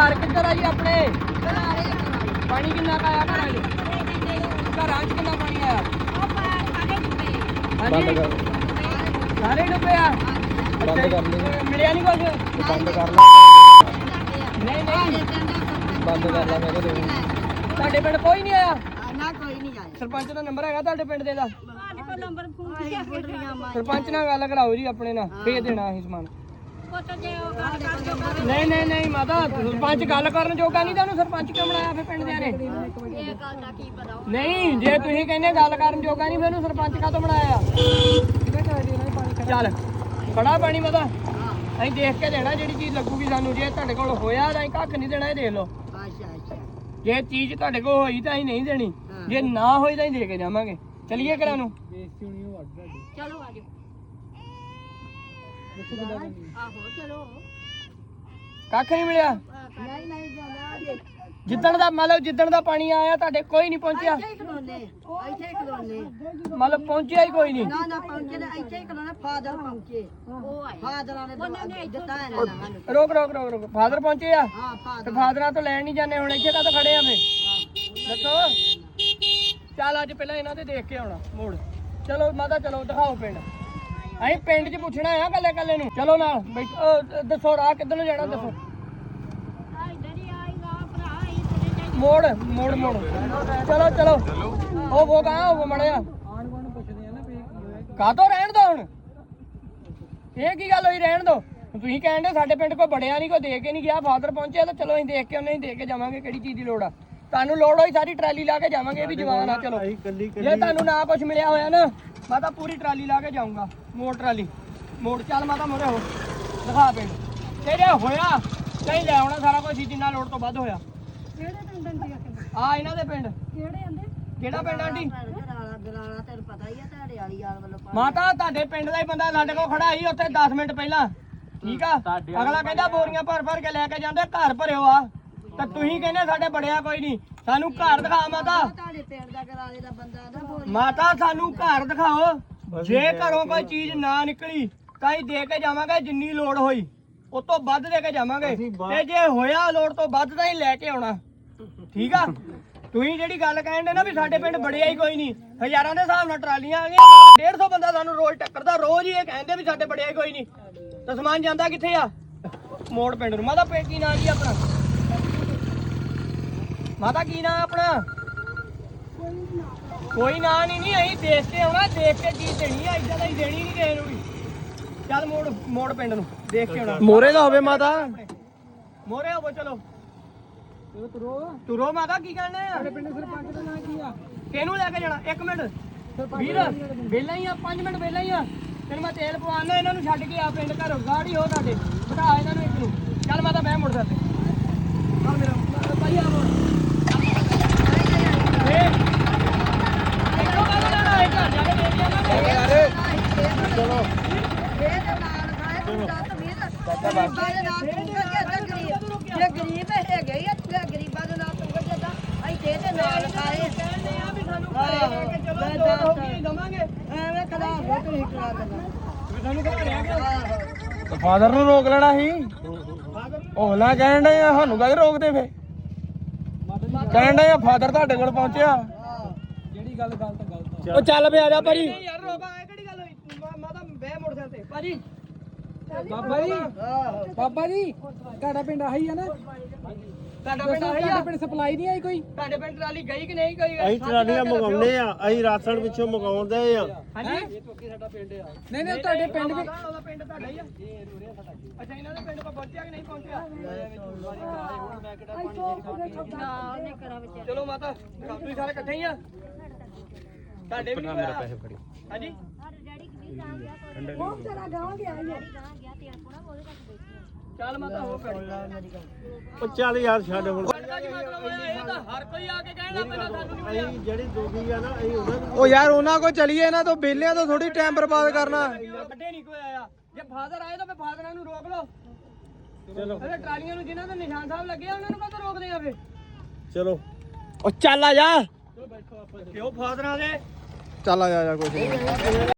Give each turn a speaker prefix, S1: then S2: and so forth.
S1: ਘਰ ਕਿੱਧਰ ਆ ਜੀ ਆਪਣੇ? ਪਾਣੀ ਕਿੰਨਾ ਕੁ ਆਇਆ ਘਰਾਂ 'ਚ? ਘਰਾਂ 'ਚ ਕਿੰਨਾ ਪਾਣੀ ਆਇਆ? ਹਾਂਜੀ? ਸਾਰੇ ਡੁੱਬੇ ਆ?
S2: ਬੰਦ ਕਰ ਲਈ।
S1: ਮਿਲਿਆ ਨਹੀਂ ਕੁਝ
S2: ਬੰਦ ਕਰ ਲਾ
S1: ਨਹੀਂ ਨਹੀਂ।
S2: ਬੰਦ ਕਰ ਲਾ ਮੈਂ ਕਿਹਾ ਦੇ
S1: ਤੁਹਾਡੇ ਪਿੰਡ ਕੋਈ ਨਹੀਂ ਆਇਆ?
S3: ਨਾ ਕੋਈ ਨਹੀਂ ਆਇਆ।
S1: ਸਰਪੰਚ ਦਾ ਨੰਬਰ ਹੈਗਾ ਤੁਹਾਡੇ ਪਿੰਡ ਦੇ ਦਾ? ਸਰਪੰਚ ਨਾਲ ਗੱਲ ਕਰਾਓ ਜੀ ਆਪਣੇ ਨਾਲ ਫੇਰ ਦੇਣਾ ਅਸੀਂ ਸਮਾਨ। ਨਹੀਂ ਨਹੀਂ ਨਹੀਂ ਮਾਤਾ ਸਰਪੰਚ ਗੱਲ ਕਰਨ ਜੋਗਾ ਨਹੀਂ ਤੁਹਾਨੂੰ ਸਰਪੰਚ ਕਿਉਂ ਬਣਾਇਆ ਫੇ ਪਿੰਡ ਦਿਆਂ ਨੇ
S3: ਇਹ ਗੱਲ ਦਾ ਕੀ ਪਤਾ
S1: ਨਹੀਂ ਜੇ ਤੁਸੀਂ ਕਹਿੰਦੇ ਗੱਲ ਕਰਨ ਜੋਗਾ ਨਹੀਂ ਫਿਰ ਇਹਨੂੰ ਸਰਪੰਚ ਕਾਹਤੋਂ ਬਣਾਇਆ? ਚੱਲ ਖੜਾ ਪਾਣੀ ਮਾਤਾ। ਅਸੀਂ ਦੇਖ ਕੇ ਦੇਣਾ ਜਿਹੜੀ ਚੀਜ਼ ਲੱਗੂਗੀ ਸਾਨੂੰ ਜੇ ਤੁਹਾਡੇ ਕੋਲ ਹੋਇਆ ਤਾਂ ਅਸੀਂ ਕੱਖ ਨਹੀਂ ਦੇਣਾ ਇਹ ਦੇਖ ਲਓ।
S3: ਅੱਛਾ ਅੱਛਾ
S1: ਜੇ ਚੀਜ਼ ਤੁਹਾਡੇ ਕੋਲ ਹੋਈ ਤਾਂ ਅਸੀਂ ਨਹੀਂ ਦੇਣੀ। ਜੇ ਨਾ ਹੋਈ ਤਾਂ ਅਸੀਂ ਦੇ ਕੇ ਜਾਵਾਂਗੇ। ਚਲਿਏ ਘਰਾਂ ਨੂੰ।
S3: ਚਲੋ ਆਜੋ ਆਹੋ ਚਲੋ।
S1: ਕੱਖ ਨਹੀਂ ਮਿਲਿਆ।
S3: ਨਹੀਂ ਨਹੀਂ ਜਾਂਦਾ
S1: ਜਿੱਦਣ ਦਾ ਮਤਲਬ ਜਿੱਦਣ ਦਾ ਪਾਣੀ ਆਇਆ ਤੁਹਾਡੇ ਕੋਈ ਨਹੀਂ ਪਹੁੰਚਿਆ।
S3: ਇੱਥੇ ਹੀ ਖਲੋਨੇ ਇੱਥੇ ਹੀ ਖਲੋਨੇ।
S1: ਮਤਲਬ ਪਹੁੰਚਿਆ ਹੀ ਕੋਈ ਨਹੀਂ।
S3: ਨਾ ਨਾ ਪਹੁੰਚੇ ਨਾ ਇੱਥੇ ਹੀ ਖਲੋਨੇ ਫਾਦਰ ਪਹੁੰਚੇ। ਉਹ ਆਏ ਫਾਦਰਾਂ ਨੇ ਦਿੱਤਾ ਹੈ ਨਾ ਸਾਨੂੰ।
S1: ਰੋਕ ਰੋਕ ਰੋਕ ਰੋਕ। ਫਾਦਰ ਪਹੁੰਚੇ ਆ?
S3: ਹਾਂ
S1: ਤੇ
S3: ਫਾਦਰ
S1: ਫਾਦਰਾਂ ਤੋਂ ਲੈਣ ਨਹੀਂ ਜਾਂਦੇ ਹੁਣ ਇੱਥੇ ਕਾਹਤੋਂ ਖੜੇ ਆ ਫੇ ਦੱਸੋ ਚੱਲ ਅੱਜ ਪਹਿਲਾਂ ਇਹਨਾਂ ਦੇ ਦੇਖ ਕੇ ਆਉਣਾ ਮੋੜ। ਚਲੋ ਮਾਤਾ ਚਲੋ ਦਿਖਾਓ ਪਿੰਡ। ਅਸੀਂ ਪਿੰਡ 'ਚ ਪੁੱਛਣਾ ਆ ਕੱਲੇ ਕੱਲੇ ਨੂੰ। ਚਲੋ ਨਾਲ ਬੈਠ- ਅਹ ਦੱਸੋ ਰਾਹ ਕਿੱਧਰ ਨੂੰ ਜਾਣਾ, ਦੱਸੋ। ਮੋੜ ਮੋੜ ਮੋੜ। ਚਲੋ ਚਲੋ। ਉਹ ਉਹ ਕਹਾਂ ਉਹ ਮੜਿਆ। ਕਾਹਤੋਂ ਰਹਿਣ ਦੋ ਹੁਣ? ਇਹ ਕੀ ਗੱਲ ਹੋਈ, ਰਹਿਣ ਦੋ। ਤੁਸੀਂ ਕਹਿੰਦੇ ਸਾਡੇ ਪਿੰਡ ਕੋਈ ਬੜਿਆ ਨਹੀਂ ਕੋਈ ਦੇ ਕੇ ਨਹੀਂ ਗਿਆ, ਫਾਦਰ ਪਹੁੰਚਿਆ ਤਾਂ ਚਲੋ ਅਸੀਂ ਦੇਖ ਕੇ ਉਹਨੇ ਹੀ ਦੇ ਕੇ ਜਾਵਾਂਗੇ ਕਿਹੜੀ ਚੀਜ਼ ਦੀ ਲੋੜ ਆ। ਤੁਹਾਨੂੰ ਲੋੜ ਹੋਈ ਸਾਰੀ ਟਰਾਲੀ ਲਾ ਕੇ ਜਾਵਾਂਗੇ ਇਹ ਵੀ ਜਵਾਨ ਆ ਚਲੋ। ਜੇ ਤੁਹਾਨੂੰ ਨਾ ਕੁਝ ਮਿਲਿਆ ਹੋਇਆ ਨਾ ਮੈਂ ਤਾਂ ਪੂਰੀ ਟਰਾਲੀ ਲਾ ਕੇ ਜਾਊਂਗਾ ਮੋੜ ਟਰਾਲੀ। ਮੋੜ ਚੱਲ ਮਾਤਾ ਮੋਰੇ ਹੋ ਦਿਖਾ ਪਿੰਡ ਤੇ ਜੇ ਹੋਇਆ ਕਹੀਂ ਲੈ ਆਉਣਾ ਸਾਰਾ ਕੁਝ ਜਿੰਨਾ ਲੋੜ ਤੋਂ ਵੱਧ ਹੋਇਆ।
S3: ਕਿਹੜੇ ਪਿੰਡ ਦੇ
S1: ਆ ਇਹਨਾਂ ਦੇ ਪਿੰਡ।
S3: ਕਿਹੜੇ ਆਂਦੇ?
S1: ਕਿਹੜਾ ਪਿੰਡ ਆਂਟੀ?
S3: ਗਰਾਲਾ ਗਰਾਲਾ ਤੈਨੂੰ ਪਤਾ ਹੀ ਆ ਤੁਹਾਡੇ ਵਾਲੀ ਯਾਰ ਵੱਲੋਂ
S1: ਮਾਤਾ ਤੁਹਾਡੇ ਪਿੰਡ ਦਾ ਹੀ ਬੰਦਾ ਸਾਡੇ ਕੋਲ ਖੜਾ ਸੀ ਉੱਥੇ 10 ਮਿੰਟ ਪਹਿਲਾਂ। ਠੀਕ ਆ? ਅਗਲਾ ਕਹਿੰਦਾ ਬੋਰੀਆਂ ਭਰ ਭਰ ਕੇ ਲੈ ਕੇ ਜਾਂਦੇ ਘਰ ਭਰਿਓ ਆ। ਤੇ ਤੁਸੀਂ ਕਹਿੰਦੇ ਸਾਡੇ ਬੜਿਆ ਕੋਈ ਨਹੀਂ। ਸਾਨੂੰ ਘਰ ਦਿਖਾ ਮਾਤਾ।
S3: ਤੁਹਾਡੇ ਪਿੰਡ ਦਾ ਗਰਾਲੇ ਦਾ ਬੰਦਾ ਆਂਦਾ ਬੋਲ।
S1: ਮਾਤਾ ਸਾਨੂੰ ਘਰ ਦਿਖਾਓ। ਜੇ ਘਰੋਂ ਕੋਈ ਚੀਜ਼ ਨਾ ਨਿਕਲੀ ਤਾਂ ਹੀ ਦੇ ਕੇ ਜਾਵਾਂਗੇ ਜਿੰਨੀ ਲੋੜ ਹੋਈ। ਉਸ ਤੋਂ ਵੱਧ ਦੇ ਕੇ ਜਾਵਾਂਗੇ। ਤੇ ਜੇ ਹੋਇਆ ਲੋੜ ਤੋਂ ਵੱਧ ਤਾਂ ਹੀ ਲੈ ਕੇ ਆਉਣਾ। ਠੀਕ ਆ? ਤੁਸੀਂ ਜਿਹੜੀ ਗੱਲ ਕਹਿੰਦੇ ਨਾ ਵੀ ਸਾਡੇ ਪਿੰਡ ਬੜਿਆ ਹੀ ਕੋਈ ਨਹੀਂ। ਹਜ਼ਾਰਾਂ ਦੇ ਹਿਸਾਬ ਨਾਲ ਟਰਾਲੀਆਂ ਆ ਗਈਆਂ। 150 ਬੰਦਾ ਸਾਨੂੰ ਰੋਜ਼ ਟੱਕਰਦਾ ਰੋਜ਼ ਹੀ ਇਹ ਕਹਿੰਦੇ ਵੀ ਸਾਡੇ ਬੜਿਆ ਹੀ ਕੋਈ ਨਹੀਂ। ਤਾਂ ਸਮਾਨ ਜਾਂਦਾ ਕਿੱਥੇ ਆ? ਮੋੜ ਪਿੰਡ ਨੂੰ। ਮਾਤਾ ਪੇ ਕੀ ਨਾਂ ਜੀ ਆਪਣਾ। ਮਾਤਾ ਕੀ ਨਾਂ ਆਪਣਾ? ਕੋਈ ਨਾਂ ਨਹੀਂ ਨਹੀਂ ਅਸੀਂ ਦੇਖ ਕੇ ਆਉਣਾ ਦੇਖ ਕੇ ਚੀਜ਼ ਦੇਣੀ ਆ ਇਦਾਂ ਦਾ ਹੀ ਦੇਣੀ ਨਹੀਂ ਕਿਸੇ ਨੂੰ ਵੀ। ਚੱਲ ਮੋੜ ਮੋੜ ਪਿੰਡ ਨੂੰ ਦੇਖ ਕੇ ਆਉਣਾ।
S2: ਮੋਰੇ ਦਾ ਹੋਵੇ ਮਾਤਾ।
S1: ਮੋਰੇ ਆਵੋ ਚਲੋ। ਤੁਰੋ। ਤੁਰੋ ਮਾਤਾ ਕੀ ਕਹਿਣਾ ਆ? ਸਾਡੇ ਪਿੰਡ ਸਰਪੰਚ ਦਾ ਨਾਂ ਕੀ ਆ? ਕਿਹਨੂੰ ਲੈ ਕੇ ਜਾਣਾ? 1 ਮਿੰਟ। ਵੀਰ ਵੇਲਾ ਹੀ ਆ 5 ਮਿੰਟ ਵੇਲਾ ਹੀ ਆ। ਤੈਨੂੰ ਮੈਂ ਤੇਲ ਪਵਾਉਣਾ ਇਹਨਾਂ ਨੂੰ ਛੱਡ ਕੇ ਆ ਪਿੰਡ ਘਰੋਂ ਗਾੜੀ ਹੋ ਸਾਡੇ। ਬਿਠਾ ਇਹਨਾਂ ਨੂੰ ਇੱਕ ਨੂੰ। ਚੱਲ ਮਾਤਾ ਮੈਂ ਮੁੜ ਸਕਦੇ ਚੱਲ ਮੇਰਾ ਭਾਈ ਆ ਮੋੜ ਏ ਇੱਕੋ ਗੱਲ ਲੈਣਾ ਇੱਕ ਜਾ ਕੇ ਦੇ ਦਿਆਂਗੇ
S2: ਚਲੋ
S3: ਇਹਦੇ ਨਾਲ ਖਾਏ ਤੂੰ ਦੱਸ ਵੀਰ ਗਰੀਬ ਹੈਗੇ ਆ ਗਰੀਬਾਂ ਦੇ ਨਾਲ ਤੂੰ ਕਿ ਅੱਧਾ ਤੇ ਨਾਲ ਖਾਏ
S1: ਕਹਿੰਦੇ ਆ ਵੀ ਸਾਨੂੰ ਘਰੇ ਕੇ ਚਲੋ ਦੋ ਹੋ ਗਈ ਦਵਾਂਗੇ
S3: ਐਵੇਂ ਕਲਾ ਹੋ ਤੂੰ ਕਰਾ ਦੇਣਾ
S1: ਵੀ ਸਾਨੂੰ ਘਰੇ ਆ ਕੇ
S2: ਫਾਦਰ ਨੂੰ ਰੋਕ ਲੈਣਾ ਸੀ। ਉਹ ਨਾ ਕਹਿਣ ਡੇ ਆ, ਸਾਨੂੰ ਕਾਹਦੇ ਰੋਕਦੇ ਫੇ ਕਹਿਣ ਡੇ ਆ ਫਾਦਰ ਤੁਹਾਡੇ ਕੋਲ ਪਹੁੰਚਿਆ।
S1: ਜਿਹੜੀ ਗੱਲ ਗਲਤ ਗਲਤ
S2: ਉਹ ਚੱਲ ਪਿਆ ਜਾ ਭਾਜੀ।
S1: ਯਾਰ ਰੋਕਾ ਇਹ ਕਿਹੜੀ ਗੱਲ ਹੋਈ? ਮੈਂ ਬਹਿ ਮੋਟਰਸਾਈਕਲ ਤੇ। ਭਾਜੀ
S4: ਬਾਬਾ ਜੀ ਬਾਬਾ ਜੀ ਤੁਹਾਡਾ ਪਿੰਡ ਆਹੀ ਆ ਨਾ?
S1: ਤੁਹਾਡਾ ਪਿੰਡ ਆਹੀ ਆ?
S4: ਤੁਹਾਡੇ ਪਿੰਡ ਸਪਲਾਈ ਨਹੀਂ ਆਈ ਕੋਈ?
S1: ਤੁਹਾਡੇ ਪਿੰਡ ਟਰਾਲੀ ਗਈ ਕਿ ਨਹੀਂ ਗਈ
S5: ਅਸੀਂ ਟਰਾਲੀਆਂ ਮੰਗਾਉਂਦੇ ਆ ਅਸੀਂ ਰਾਸ਼ਨ ਪਿੱਛੋਂ ਮੰਗਾਉਂਦੇ ਆ।
S1: ਹਾਂਜੀ?
S4: ਨਹੀਂ ਨਹੀਂ ਤੁਹਾਡੇ ਪਿੰਡ ਵੀ
S1: ਉਹਦਾ ਪਿੰਡ ਤੁਹਾਡਾ ਹੀ ਆ। ਅੱਛਾ ਇਹਨਾਂ ਦੇ ਪਿੰਡ ਕੋ ਪਹੁੰਚਿਆ ਕਿ ਨਹੀਂ ਪਹੁੰਚਿਆ?
S3: ਉਹਨੇ ਕਰਾ ਵਿੱਚ
S1: ਚਲੋ ਮਾਤਾ ਤੁਸੀਂ ਸਾਰੇ ਇਕੱਠੇ ਹੀ ਆ? ਤੁਹਾਡੇ ਵੀ ਮੇਰਾ ਪੈਸੇ ਫੜੀ। ਹਾਂਜੀ?
S3: ਉਹ ਤੇਰਾ ਗਾਂ ਗਿਆ ਯਾਰ
S1: ਚੱਲ ਮਾਤਾ ਹੋ ਖੜੀ
S5: ਉਹ ਚੱਲ ਯਾਰ ਛੱਡ ਹੁਣ।
S1: ਪਿੰਡ ਦਾ ਕੀ ਮਤਲਬ ਹੋਇਆ ਇਹ ਤਾਂ ਹਰ ਕੋਈ ਆ ਕੇ ਕਹਿਣਾ ਪਹਿਲਾਂ ਸਾਨੂੰ ਨਹੀਂ ਮਿਲਿਆ
S5: ਅਸੀਂ ਜਿਹੜੀ ਦੋਗੀ ਆ ਨਾ ਅਸੀਂ ਉਹਨਾਂ ਨੂੰ
S2: ਉਹ ਯਾਰ ਉਹਨਾਂ ਕੋ ਚਲੀਏ ਇਹਨਾਂ ਤੋਂ ਬੇਲਿਆਂ ਤੋਂ ਥੋੜੀ ਟਾਈਮ ਬਰਬਾਦ ਕਰਨਾ।
S1: ਵੱਡੇ ਨਹੀਂ ਕੋਈ ਆਇਆ। ਜੇ ਫਾਦਰ ਆਏ ਤਾਂ ਫੇ ਫਾਦਰਾਂ ਨੂੰ ਰੋਕ ਲਓ।
S5: ਚਲੋ।
S1: ਇਹ ਟਰਾਲੀਆਂ ਨੂੰ ਜਿਨ੍ਹਾਂ ਦੇ ਨਿਸ਼ਾਨ ਸਾਹਿਬ ਲੱਗੇ ਆ ਉਹਨਾਂ ਨੂੰ ਕਦੋਂ ਰੋਕਦੇ ਆ ਫੇ
S5: ਚਲੋ।
S2: ਉਹ ਚੱਲ ਆ ਜਾ।
S1: ਕਿਉਂ ਫਾਦਰਾਂ ਦੇ
S2: ਚੱਲ ਆ ਜਾ ਨੀ।